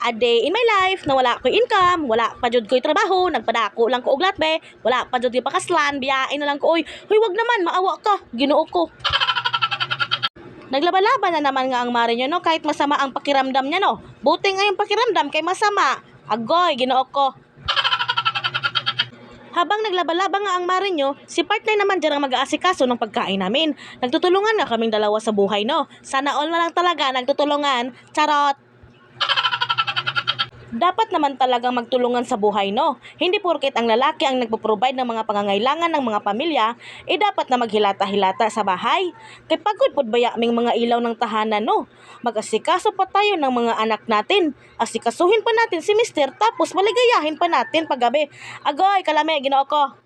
a day in my life na wala ko income, wala pa jud ko'y trabaho, nagpadako lang ko og latbe, wala pa jud ko'y pakaslan, biyain na lang ko oy. Hoy wag naman maawa ka, Ginoo ko. Naglaba-laban na naman nga ang mare nyo, no? Kahit masama ang pakiramdam niya, no? Buti nga yung pakiramdam kay masama. Agoy, ginoo ko. Habang naglaba-laba nga ang mare nyo, si partner naman dyan ang mag-aasikaso ng pagkain namin. Nagtutulungan nga kaming dalawa sa buhay, no? Sana all na lang talaga nagtutulungan. Charot! Dapat naman talagang magtulungan sa buhay, no? Hindi porket ang lalaki ang nagpo-provide ng mga pangangailangan ng mga pamilya, eh dapat na maghilata-hilata sa bahay. Kay pagod pod baya aming mga ilaw ng tahanan, no? Mag-asikaso pa tayo ng mga anak natin. Asikasuhin pa natin si mister, tapos maligayahin pa natin paggabi. Agoy, kalame, ginoo ko.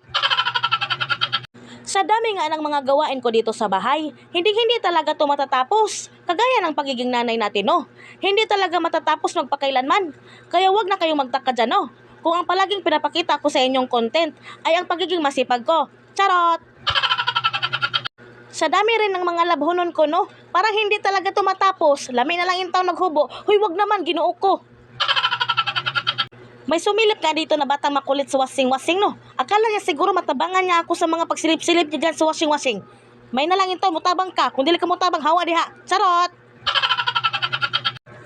Sa dami nga ng mga gawain ko dito sa bahay, hindi hindi talaga to matatapos. Kagaya ng pagiging nanay natin, no? Hindi talaga matatapos magpakailanman. Kaya wag na kayong magtaka dyan, no? Kung ang palaging pinapakita ko sa inyong content ay ang pagiging masipag ko. Charot! Sa dami rin ng mga labhonon ko, no? Parang hindi talaga to matapos. Lami na lang yung taon naghubo. Huy, wag naman, ginoo ko. May sumilip nga dito na batang makulit sa washing-washing, no? Akala niya siguro matabangan niya ako sa mga pagsilip-silip niya dyan sa washing-washing. May nalang ito, mutabang ka. Kung dili ka mutabang, hawa diha. Charot!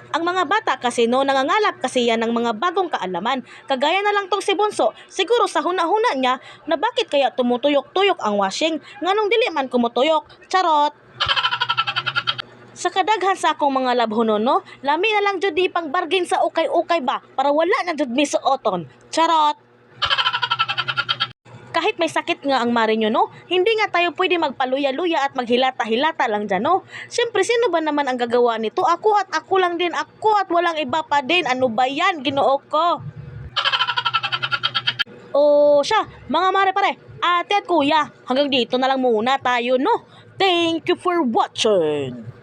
Ang mga bata kasi no, nangangalap kasi yan ng mga bagong kaalaman. Kagaya na lang tong si Bunso, siguro sa huna-huna niya na bakit kaya tumutuyok-tuyok ang washing, nganong dili man kumutuyok. Charot! Sa kadaghan sa akong mga labhonon, no, lami na lang jud di pang bargain sa ukay-ukay ba para wala na jud mi suoton. Charot! Kahit may sakit nga ang mare nyo, no, hindi nga tayo pwede magpaluya-luya at maghilata-hilata lang dyan, no. Siyempre, sino ba naman ang gagawa nito? Ako at ako lang din, ako at walang iba pa din. Ano ba yan, ginoo ko? O siya, mga mare pare, ate at kuya, hanggang dito na lang muna tayo, no? Thank you for watching!